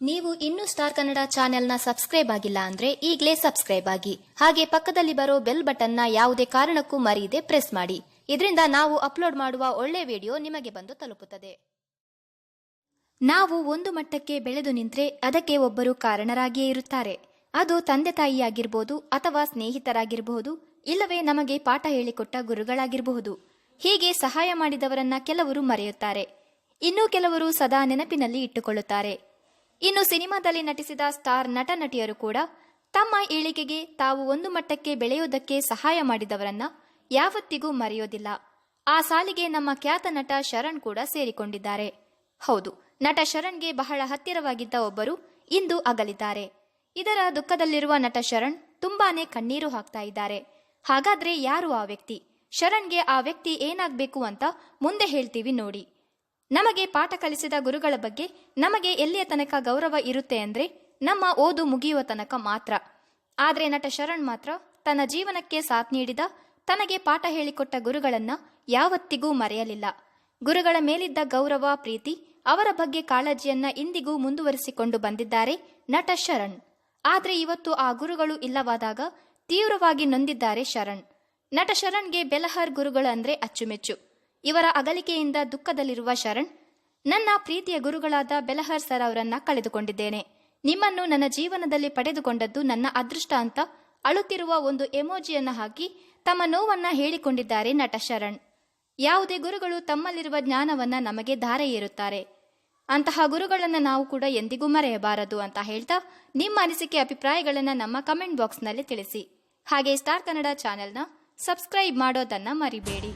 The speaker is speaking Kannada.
ನೀವು ಇನ್ನೂ ಸ್ಟಾರ್ ಕನ್ನಡ ಚಾನೆಲ್ನ ಸಬ್ಸ್ಕ್ರೈಬ್ ಆಗಿಲ್ಲ ಅಂದ್ರೆ ಈಗಲೇ ಸಬ್ಸ್ಕ್ರೈಬ್ ಆಗಿ. ಹಾಗೆ ಪಕ್ಕದಲ್ಲಿ ಬರೋ ಬೆಲ್ ಬಟನ್ನ ಯಾವುದೇ ಕಾರಣಕ್ಕೂ ಮರೆಯದೆ ಪ್ರೆಸ್ ಮಾಡಿ. ಇದರಿಂದ ನಾವು ಅಪ್ಲೋಡ್ ಮಾಡುವ ಒಳ್ಳೆ ವಿಡಿಯೋ ನಿಮಗೆ ಬಂದು ತಲುಪುತ್ತದೆ. ನಾವು ಒಂದು ಮಟ್ಟಕ್ಕೆ ಬೆಳೆದು ನಿಂತ್ರೆ ಅದಕ್ಕೆ ಒಬ್ಬರು ಕಾರಣರಾಗಿಯೇ ಇರುತ್ತಾರೆ. ಅದು ತಂದೆ ತಾಯಿಯಾಗಿರಬಹುದು ಅಥವಾ ಸ್ನೇಹಿತರಾಗಿರಬಹುದು, ಇಲ್ಲವೇ ನಮಗೆ ಪಾಠ ಹೇಳಿಕೊಟ್ಟ ಗುರುಗಳಾಗಿರಬಹುದು. ಹೀಗೆ ಸಹಾಯ ಮಾಡಿದವರನ್ನ ಕೆಲವರು ಮರೆಯುತ್ತಾರೆ. ಇನ್ನು ಕೆಲವರು ಸದಾ ನೆನಪಿನಲ್ಲಿ ಇಟ್ಟುಕೊಳ್ಳುತ್ತಾರೆ. ಇನ್ನು ಸಿನಿಮಾದಲ್ಲಿ ನಟಿಸಿದ ಸ್ಟಾರ್ ನಟ ನಟಿಯರು ಕೂಡ ತಮ್ಮ ಏಳಿಗೆಗೆ ತಾವು ಒಂದು ಮಟ್ಟಕ್ಕೆ ಬೆಳೆಯುವುದಕ್ಕೆ ಸಹಾಯ ಮಾಡಿದವರನ್ನ ಯಾವತ್ತಿಗೂ ಮರೆಯೋದಿಲ್ಲ. ಆ ಸಾಲಿಗೆ ನಮ್ಮ ಖ್ಯಾತ ನಟ ಶರಣ್ ಕೂಡ ಸೇರಿಕೊಂಡಿದ್ದಾರೆ. ಹೌದು, ನಟ ಶರಣ್ಗೆ ಬಹಳ ಹತ್ತಿರವಾಗಿದ್ದ ಒಬ್ಬರು ಇಂದು ಅಗಲಿದ್ದಾರೆ. ಇದರ ದುಃಖದಲ್ಲಿರುವ ನಟ ಶರಣ್ ತುಂಬಾನೇ ಕಣ್ಣೀರು ಹಾಕ್ತಾ ಇದ್ದಾರೆ. ಹಾಗಾದ್ರೆ ಯಾರು ಆ ವ್ಯಕ್ತಿ? ಶರಣ್ಗೆ ಆ ವ್ಯಕ್ತಿ ಏನಾಗ್ಬೇಕು ಅಂತ ಮುಂದೆ ಹೇಳ್ತೀವಿ ನೋಡಿ. ನಮಗೆ ಪಾಠ ಕಲಿಸಿದ ಗುರುಗಳ ಬಗ್ಗೆ ನಮಗೆ ಎಲ್ಲಿಯ ತನಕ ಗೌರವ ಇರುತ್ತೆ ಅಂದ್ರೆ ನಮ್ಮ ಓದು ಮುಗಿಯುವ ತನಕ ಮಾತ್ರ. ಆದ್ರೆ ನಟ ಶರಣ್ ಮಾತ್ರ ತನ್ನ ಜೀವನಕ್ಕೆ ಸಾಥ್ ನೀಡಿದ, ತನಗೆ ಪಾಠ ಹೇಳಿಕೊಟ್ಟ ಗುರುಗಳನ್ನ ಯಾವತ್ತಿಗೂ ಮರೆಯಲಿಲ್ಲ. ಗುರುಗಳ ಮೇಲಿದ್ದ ಗೌರವ, ಪ್ರೀತಿ, ಅವರ ಬಗ್ಗೆ ಕಾಳಜಿಯನ್ನ ಇಂದಿಗೂ ಮುಂದುವರಿಸಿಕೊಂಡು ಬಂದಿದ್ದಾರೆ ನಟ ಶರಣ್. ಆದ್ರೆ ಇವತ್ತು ಆ ಗುರುಗಳು ಇಲ್ಲವಾದಾಗ ತೀವ್ರವಾಗಿ ನೊಂದಿದ್ದಾರೆ ಶರಣ್. ನಟ ಶರಣ್ಗೆ ಬೆಲಹರ್ ಗುರುಗಳು ಅಂದ್ರೆ ಅಚ್ಚುಮೆಚ್ಚು. ಇವರ ಅಗಲಿಕೆಯಿಂದ ದುಃಖದಲ್ಲಿರುವ ಶರಣ್, ನನ್ನ ಪ್ರೀತಿಯ ಗುರುಗಳಾದ ಬೆಲಹರ್ ಸರ್ ಅವರನ್ನ ಕಳೆದುಕೊಂಡಿದ್ದೇನೆ. ನಿಮ್ಮನ್ನು ನನ್ನ ಜೀವನದಲ್ಲಿ ಪಡೆದುಕೊಂಡದ್ದು ನನ್ನ ಅದೃಷ್ಟ ಅಂತ ಅಳುತ್ತಿರುವ ಒಂದು ಎಮೋಜಿಯನ್ನು ಹಾಕಿ ತಮ್ಮ ನೋವನ್ನ ಹೇಳಿಕೊಂಡಿದ್ದಾರೆ ನಟ ಶರಣ್. ಯಾವುದೇ ಗುರುಗಳು ತಮ್ಮಲ್ಲಿರುವ ಜ್ಞಾನವನ್ನ ನಮಗೆ ಧಾರೆ ಏರುತ್ತಾರೆ. ಅಂತಹ ಗುರುಗಳನ್ನು ನಾವು ಕೂಡ ಎಂದಿಗೂ ಮರೆಯಬಾರದು ಅಂತ ಹೇಳ್ತಾ ನಿಮ್ಮ ಅನಿಸಿಕೆ ಅಭಿಪ್ರಾಯಗಳನ್ನು ನಮ್ಮ ಕಮೆಂಟ್ ಬಾಕ್ಸ್ನಲ್ಲಿ ತಿಳಿಸಿ. ಹಾಗೆ ಸ್ಟಾರ್ ಕನ್ನಡ ಚಾನೆಲ್ನ ಸಬ್ಸ್ಕ್ರೈಬ್ ಮಾಡೋದನ್ನ ಮರಿಬೇಡಿ.